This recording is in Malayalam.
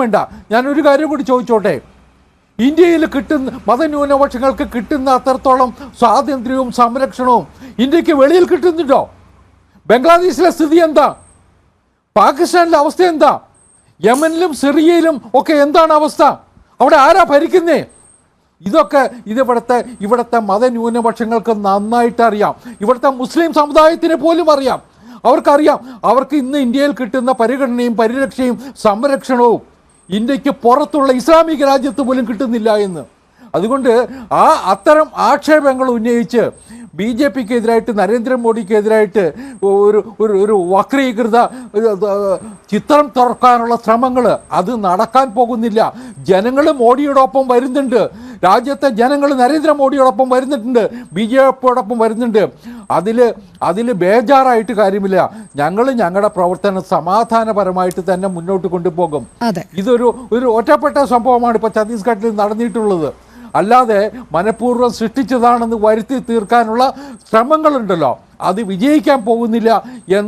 വേണ്ട. ഞാനൊരു കാര്യം കൂടി ചോദിച്ചോട്ടെ? ഇന്ത്യയിൽ കിട്ടുന്ന മതന്യൂനപക്ഷങ്ങൾക്ക് കിട്ടുന്ന അത്രത്തോളം സ്വാതന്ത്ര്യവും സംരക്ഷണവും ഇന്ത്യയ്ക്ക് വെളിയിൽ കിട്ടുന്നുണ്ടോ? ബംഗ്ലാദേശിലെ സ്ഥിതി എന്താ? പാകിസ്ഥാനിലെ അവസ്ഥ എന്താ? യമനിലും സിറിയയിലും ഒക്കെ എന്താണ് അവസ്ഥ? അവിടെ ആരാ ഭരിക്കുന്നേ? ഇതൊക്കെ ഇതിവിടുത്തെ ഇവിടുത്തെ മതന്യൂനപക്ഷങ്ങൾക്ക് നന്നായിട്ട് അറിയാം. ഇവിടുത്തെ മുസ്ലിം സമുദായത്തിന് പോലും അറിയാം. അവർക്കറിയാം അവർക്ക് ഇന്ന് ഇന്ത്യയിൽ കിട്ടുന്ന പരിഗണനയും പരിരക്ഷയും സംരക്ഷണവും ഇന്ത്യയ്ക്ക് പുറത്തുള്ള ഇസ്ലാമിക രാജ്യത്ത് പോലും കിട്ടുന്നില്ല എന്ന്. അതുകൊണ്ട് ആ അത്തരം ആക്ഷേപങ്ങൾ ഉന്നയിച്ച് ബി ജെ പിക്ക് എതിരായിട്ട് നരേന്ദ്രമോദിക്കെതിരായിട്ട് ഒരു ഒരു ഒരു വക്രീകൃത ചിത്രം തുറക്കാനുള്ള ശ്രമങ്ങൾ അത് നടക്കാൻ പോകുന്നില്ല. ജനങ്ങൾ മോഡിയോടൊപ്പം വരുന്നുണ്ട്. രാജ്യത്തെ ജനങ്ങൾ നരേന്ദ്രമോദിയോടൊപ്പം വരുന്നിട്ടുണ്ട് ബി ജെ പിയോടൊപ്പം വരുന്നുണ്ട്. അതിൽ അതിൽ ബേജാറായിട്ട് കാര്യമില്ല. ഞങ്ങൾ ഞങ്ങളുടെ പ്രവർത്തനം സമാധാനപരമായിട്ട് തന്നെ മുന്നോട്ട് കൊണ്ടുപോകും. ഇതൊരു ഒരു ഒറ്റപ്പെട്ട സംഭവമാണ് ഇപ്പോൾ ഛത്തീസ്ഗഡിൽ നടന്നിട്ടുള്ളത്. അല്ലാതെ മനഃപൂർവം സൃഷ്ടിച്ചതാണെന്ന് വരുത്തി തീർക്കാനുള്ള ശ്രമങ്ങളുണ്ടല്ലോ. അത് വിജയിക്കാൻ പോകുന്നില്ല എന്ന്